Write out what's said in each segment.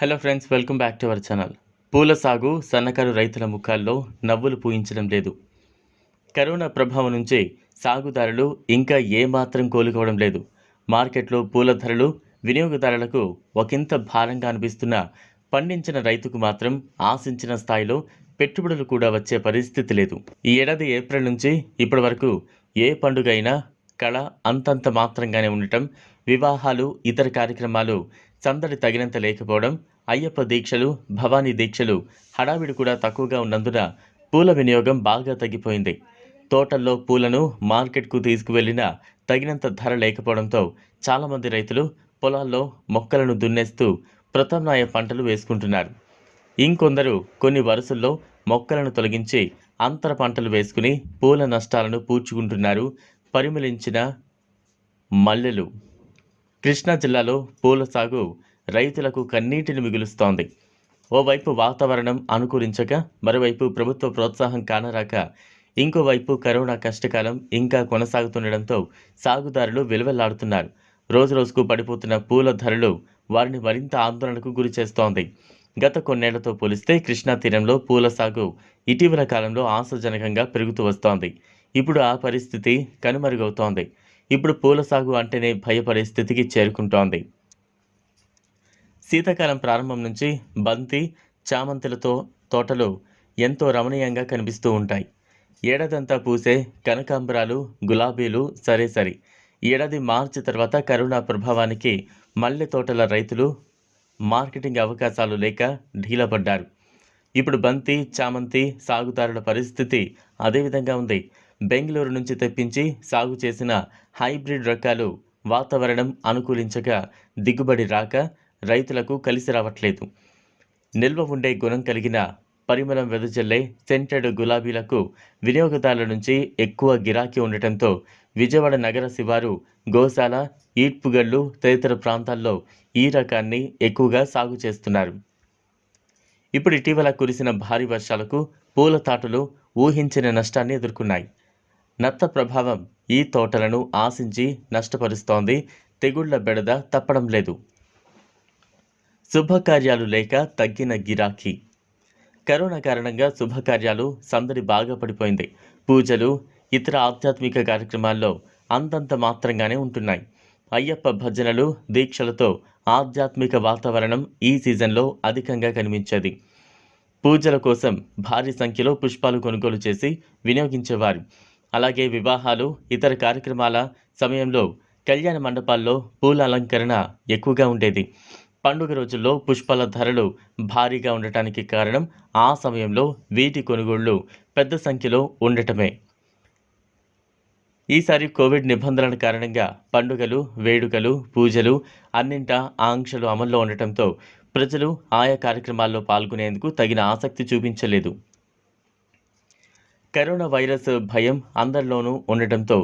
Hello friends welcome back to our channel పూల సాగు సన్నకారు రైతుల ముఖాల్లో నవ్వులు పూయించడం లేదు. కరోనా ప్రభావం నుంచి సాగుదారులు ఇంకా ఏమాత్రం కోలుకోవడం లేదు. మార్కెట్లో పూల ధరలు వినియోగదారులకు ఒకంత భారంగా అనిపిస్తున్న పండించిన రైతుకు మాత్రం ఆశించిన స్థాయిలో పెట్టుబడులు కూడా వచ్చే పరిస్థితి లేదు. ఈ ఏడాది ఏప్రిల్ నుంచి ఇప్పటి వరకు ఏ పండుగ అయినా కళ అంతంత మాత్రంగానే ఉండటం వివాహాలు ఇతర కార్యక్రమాలు సందడి తగినంత లేకపోవడం అయ్యప్ప దీక్షలు భవానీ దీక్షలు హడావిడి కూడా తక్కువగా ఉన్నందున పూల వినియోగం బాగా తగ్గిపోయింది. తోటల్లో పూలను మార్కెట్కు తీసుకువెళ్ళినా తగినంత ధర లేకపోవడంతో చాలామంది రైతులు పొలాల్లో మొక్కలను దున్నేస్తూ ప్రత్యామ్నాయ పంటలు వేసుకుంటున్నారు. ఇంకొందరు కొన్ని వరుసల్లో మొక్కలను తొలగించి అంతర పంటలు వేసుకుని పూల నష్టాలను పూడ్చుకుంటున్నారు. పరిమళించిన మల్లెలు కృష్ణా జిల్లాలో పూల సాగు రైతులకు కన్నీటిని మిగులుస్తోంది. ఓవైపు వాతావరణం అనుకూలించక మరోవైపు ప్రభుత్వ ప్రోత్సాహం కానరాక ఇంకోవైపు కరోనా కష్టకాలం ఇంకా కొనసాగుతుండడంతో సాగుదారులు విలువెల్లాడుతున్నారు. రోజురోజుకు పడిపోతున్న పూల ధరలు వారిని మరింత ఆందోళనకు గురి చేస్తోంది. గత కొన్నేళ్ళతో పోలిస్తే కృష్ణా తీరంలో పూల సాగు ఇటీవల కాలంలో ఆశాజనకంగా పెరుగుతూ వస్తోంది. ఇప్పుడు ఆ పరిస్థితి కనుమరుగవుతోంది. ఇప్పుడు పూల సాగు అంటేనే భయపడే స్థితికి చేరుకుంటోంది. శీతాకాలం ప్రారంభం నుంచి బంతి చామంతులతో తోటలు ఎంతో రమణీయంగా కనిపిస్తూ ఉంటాయి. ఏడాదంతా పూసే కనకాంబరాలు గులాబీలు సరే సరి. ఏడాది మార్చి తర్వాత కరోనా ప్రభావానికి మల్లె తోటల రైతులు మార్కెటింగ్ అవకాశాలు లేక ఢీలపడ్డారు. ఇప్పుడు బంతి చామంతి సాగుదారుల పరిస్థితి అదే విధంగా ఉంది. బెంగళూరు నుంచి తెప్పించి సాగు చేసిన హైబ్రిడ్ రకాలు వాతావరణం అనుకూలించక దిగుబడి రాక రైతులకు కలిసి రావట్లేదు. నిల్వ ఉండే గుణం కలిగిన పరిమళం వెదజల్లే సెంటెడ్ గులాబీలకు వినియోగదారుల నుంచి ఎక్కువ గిరాకీ ఉండటంతో విజయవాడ నగర శివారు గోశాల ఈడ్పుగళ్ళు తదితర ప్రాంతాల్లో ఈ రకాన్ని ఎక్కువగా సాగు చేస్తున్నారు. ఇప్పుడు ఇటీవల కురిసిన భారీ వర్షాలకు పూల తాటులు ఊహించిన నష్టాన్ని ఎదుర్కొన్నాయి. నత్త ప్రభావం ఈ తోటలను ఆశించి నష్టపరుస్తోంది. తెగుళ్ళ బెడద తప్పడం లేదు. శుభకార్యాలు లేక తగ్గిన గిరాకీ. కరోనా కారణంగా శుభకార్యాలు సందడి బాగా పడిపోయింది. పూజలు ఇతర ఆధ్యాత్మిక కార్యక్రమాల్లో అంతంత మాత్రంగానే ఉంటున్నాయి. అయ్యప్ప భజనలు దీక్షలతో ఆధ్యాత్మిక వాతావరణం ఈ సీజన్లో అధికంగా కనిపించేది. పూజల కోసం భారీ సంఖ్యలో పుష్పాలు కొనుగోలు చేసి వినియోగించేవారు. అలాగే వివాహాలు ఇతర కార్యక్రమాల సమయంలో కళ్యాణ మండపాల్లో పూల అలంకరణ ఎక్కువగా ఉండేది. పండుగ రోజుల్లో పుష్పాల ధరలు భారీగా ఉండటానికి కారణం ఆ సమయంలో వీటి కొనుగోళ్ళు పెద్ద సంఖ్యలో ఉండటమే. ఈసారి కోవిడ్ నిబంధనల కారణంగా పండుగలు వేడుకలు పూజలు అన్నింటా ఆంక్షలు అమల్లో ఉండటంతో ప్రజలు ఆయా కార్యక్రమాల్లో పాల్గొనేందుకు తగిన ఆసక్తి చూపించలేదు. కరోనా వైరస్ భయం అందరిలోనూ ఉండటంతో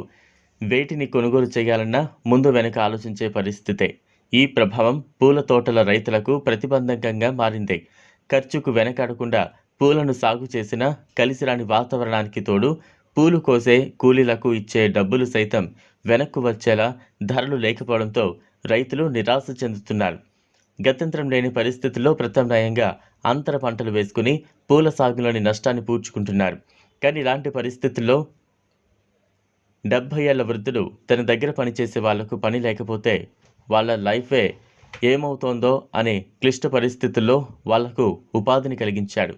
వేటిని కొనుగోలు చేయాలన్నా ముందు వెనక ఆలోచించే పరిస్థితే. ఈ ప్రభావం పూల తోటల రైతులకు ప్రతిబంధకంగా మారింది. ఖర్చుకు వెనకాడకుండా పూలను సాగు చేసిన కలిసిరాని వాతావరణానికి తోడు పూలు కోసే కూలీలకు ఇచ్చే డబ్బులు సైతం వెనక్కు వచ్చేలా ధరలు లేకపోవడంతో రైతులు నిరాశ చెందుతున్నారు. గత్యంతరం లేని పరిస్థితుల్లో ప్రత్యామ్నాయంగా అంతర పంటలు వేసుకుని పూల సాగులోని నష్టాన్ని పూడ్చుకుంటున్నారు. కానీ ఇలాంటి పరిస్థితుల్లో డెబ్భై ఏళ్ళ వృద్ధులు తన దగ్గర పనిచేసే వాళ్ళకు పని లేకపోతే వాళ్ళ లైఫే ఏమవుతోందో అనే క్లిష్ట పరిస్థితుల్లో వాళ్ళకు ఉపాధిని కలిగించాడు.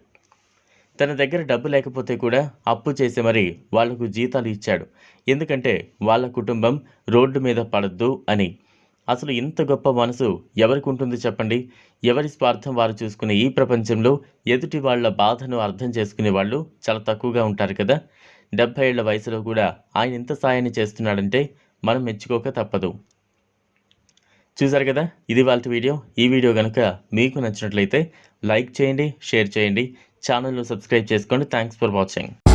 తన దగ్గర డబ్బు లేకపోతే కూడా అప్పు చేసి మరీ వాళ్ళకు జీతాలు ఇచ్చాడు. ఎందుకంటే వాళ్ళ కుటుంబం రోడ్డు మీద పడద్దు అని అసలు ఇంత గొప్ప మనసు ఎవరికి ఉంటుంది చెప్పండి? ఎవరి స్వార్థం వారు చూసుకునే ఈ ప్రపంచంలో ఎదుటి వాళ్ళ బాధను అర్థం చేసుకునే వాళ్ళు చాలా తక్కువగా ఉంటారు కదా? డెబ్భై ఏళ్ళ వయసులో కూడా ఆయన ఇంత సాయాన్ని చేస్తున్నాడంటే మనం మెచ్చుకోక తప్పదు. చూసారు కదా? ఇది వాళ్ళ వీడియో. ఈ వీడియో కనుక మీకు నచ్చినట్లయితే లైక్ చేయండి షేర్ చేయండి. ఛానల్ను సబ్స్క్రైబ్ చేసుకోండి. Thanks for watching.